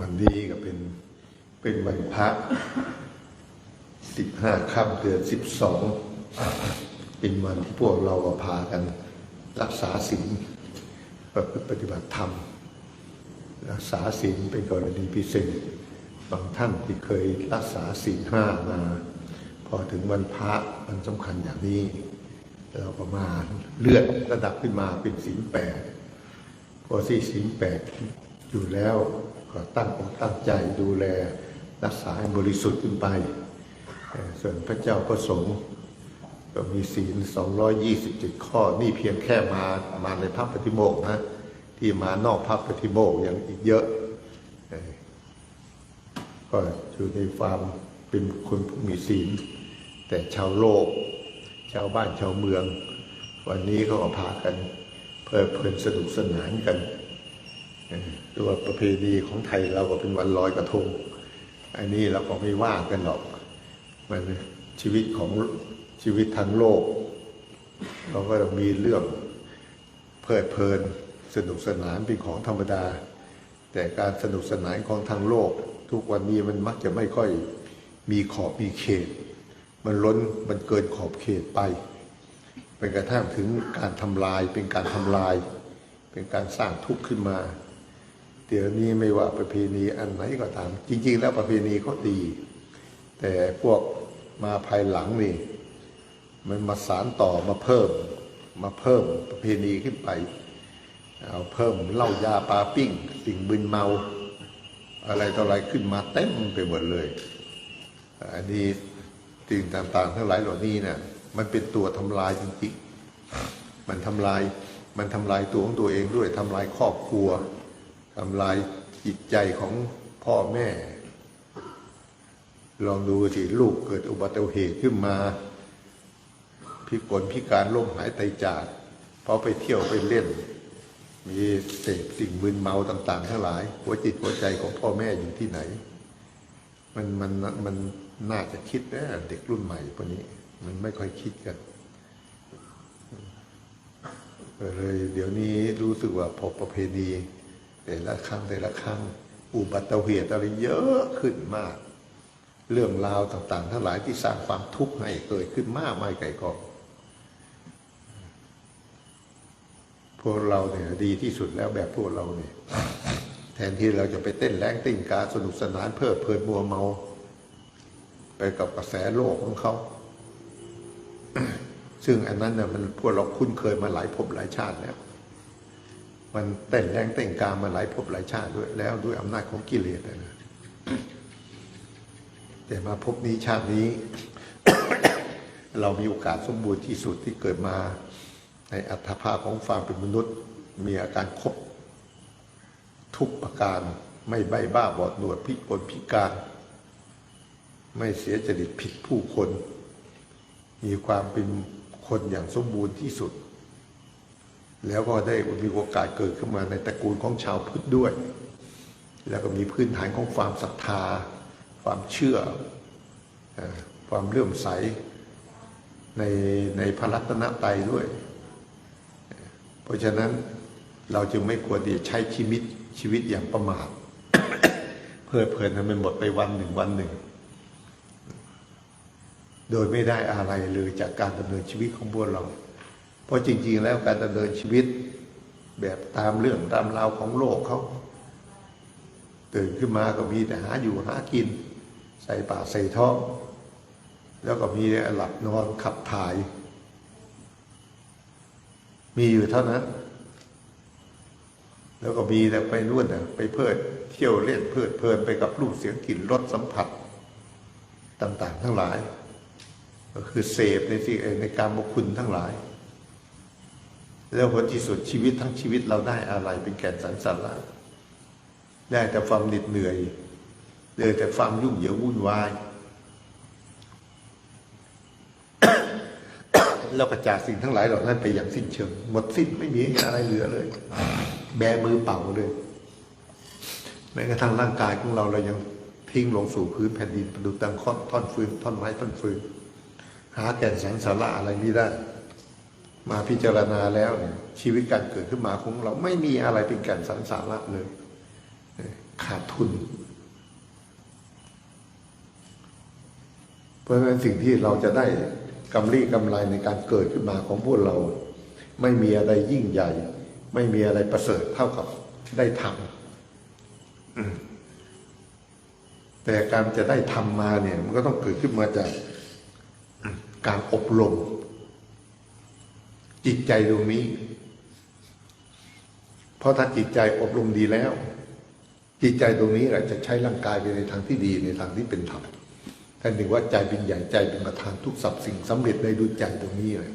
วันนี้ก็เป็นเป็นวันพระสิบห้าค่ำเดือนสิบสองเป็นวันที่พวกเราพากัน รักษาศีลประพฤติปฏิบัติธรรม รักษาศีลเป็นกรณีพิเศษบางท่านที่เคยรักษาศีลห้ามา พอถึงวันพระมันสำคัญอย่างนี้ เราก็มาเลื่อนระดับขึ้นมาเป็นศีลแปดพอที่ศีลแปดอยู่แล้ว ก็ตั้งอกตั้งใจดูแลรักษาให้บริสุทธิ์ขึ้นไป ส่วนพระเจ้าประสงค์ก็มีศีล 227 ข้อ นี่เพียงแค่มา มาในพระปฏิโมกข์นะ ที่มานอกพระปฏิโมกข์ยังอีกเยอะ ก็อยู่ในความเป็นคนผู้มีศีล แต่ชาวโลก ชาวบ้านชาวเมือง วันนี้ก็พากันเพลิดเพลินสนุกสนานกัน ตัวประเพณีของไทยเราก็เป็นวันลอยกระทง อันนี้เราก็ไม่ว่ากันหรอก มันชีวิตของชีวิตทางโลก เราก็ต้องมีเรื่องเพลิดเพลินสนุกสนานเป็นของธรรมดา แต่การสนุกสนานของทางโลก ทุกวันนี้มันมักจะไม่ค่อยมีขอบมีเขต มันล้นมันเกินขอบเขตไปเป็นกระทั่งถึงการทำลายเป็นการทำลาย เป็นการสร้างทุกข์ขึ้นมา เดี๋ยวนี้ไม่ว่าประเพณีอันไหนก็ตาม จริง ๆ แล้วประเพณีก็ดี แต่พวกมาภายหลังนี่ มันมาสารต่อมาเพิ่ม มาเพิ่มประเพณีขึ้นไปเอาเพิ่มเหล้ายาปลาปิ้ง สิ่งบึนเมา อะไรต่ออะไรขึ้นมาเต็มไปหมดเลยอันนี้สิ่งต่างๆ ทั้งหลายเหล่านี้เนี่ยมันเป็นตัวทำลายจริงๆมันทำลาย มันทำลายตัวของตัวเองด้วยทำลายครอบครัว ทำลายจิตใจของพ่อแม่ ลองดูสิลูกเกิดอุบัติเหตุขึ้นมา พิกลพิการล้มหายตายจาก เพราะไปเที่ยวไปเล่น มีเสพสิ่งมึนเมาต่าง ๆ ทั้งหลาย หัวจิตหัวใจของพ่อแม่อยู่ที่ไหน มันมันมันน่าจะคิดนะเด็กรุ่นใหม่พวกนี้ มันไม่ค่อยคิดกันเออเลยเดี๋ยวนี้รู้สึกว่าพอประเพณี แต่ละครั้งแต่ละครั้งอุบัติเหตุอะไรเยอะขึ้นมาก เรื่องราวต่างๆ ทั้งหลายที่สร้างความทุกข์ให้เกิดขึ้นมากมายไก่กองพวกเราเนี่ยดีที่สุดแล้วแบบพวกเราเนี่ยแทนที่เราจะไปเต้นแรงเต้นกาสนุกสนานเพลิดเพลินมัวเมา ไปกับกระแสโลกของเขา ซึ่งอันนั้นเนี่ยมันพวกเราคุ้นเคยมาหลายภพหลายชาติแล้ว มันเต้นแรงเต้นกามาหลายภพหลายชาติด้วยแล้วด้วยอำนาจของกิเลสนะนะแต่มาพบนี้ชาตินี้ เรามีโอกาสสมบูรณ์ที่สุดที่เกิดมาในอัตภาพของความเป็นมนุษย์ มีอาการครบทุกประการไม่ใบ้บ้าบอดหนวดพิกลพิการ ไม่เสียจริตผิดผู้คน มีความเป็นคนอย่างสมบูรณ์ที่สุด แล้วก็ได้มีโอกาสเกิดขึ้นมาในตระกูลของชาวพุทธด้วย แล้วก็มีพื้นฐานของความศรัทธา ความเชื่อ ความเลื่อมใสในในพระรัตนตรัยด้วย เพราะฉะนั้นเราจึงไม่ควรที่จะใช้ชีวิตชีวิตอย่างประมาทเพลิดเพลินให้มันหมดไปวันหนึ่งวันหนึ่ง โดยไม่ได้อะไรเลยจากการดำเนินชีวิตของพวกเรา เพราะจริง ๆ แล้วการดำเนินชีวิตแบบตามเรื่องตามราวของโลกเขาตื่นขึ้นมาก็มีแต่หาอยู่หากิน ใส่ปากใส่ท้อง แล้วก็มีหลับนอนขับถ่าย มีอยู่เท่านั้น แล้วก็มีแต่ไปนู่นน่ะไปเพลิดเที่ยวเล่นเพลิดเพลินไปกับรูปเสียงกลิ่นรสสัมผัส ต่าง ๆ ทั้งหลาย ก็คือเสพในสิ่งในการมคุณทั้งหลาย แล้วผลที่สุดชีวิตทั้งชีวิตเราได้อะไรเป็นแก่นสรรสาระได้แต่ความเหน็ดเหนื่อยได้แต่ความยุ่งเหยิงวุ่นวาย แล้วก็จากสิ่งทั้งหลายเหล่านั้นไปอย่างสิ้นเชิง หมดสิ้นไม่มีอะไรเหลือเลย แบมือเปล่าเลยแม้กระทั่งร่างกายของเราเรายังทิ้งลงสู่พื้นแผ่นดินประดุจดังค้อนท่อนฟืนท่อนไม้ท่อนฟืน หาแก่นสารสาระอะไรไม่ได้ มาพิจารณาแล้วเนี่ยชีวิตการเกิดขึ้นมาของเราไม่มีอะไรเป็นแก่นสารสาระเลยขาดทุน เพราะฉะนั้นสิ่งที่เราจะได้กำไรกำไรในการเกิดขึ้นมาของพวกเรา ไม่มีอะไรยิ่งใหญ่ ไม่มีอะไรประเสริฐเท่ากับได้ทำแต่การจะได้ทำมาเนี่ย มันก็ต้องเกิดขึ้นมาจากการอบรม จิตใจตรงนี้ เพราะถ้าจิตใจอบรมดีแล้ว จิตใจตรงนี้แหละจะใช้ร่างกายไปในทางที่ดีในทางที่เป็นธรรมท่านถึงว่าใจเป็นใหญ่ใจเป็นประธานทุกสรรพสิ่งสำเร็จได้ด้วยใจตรงนี้เลย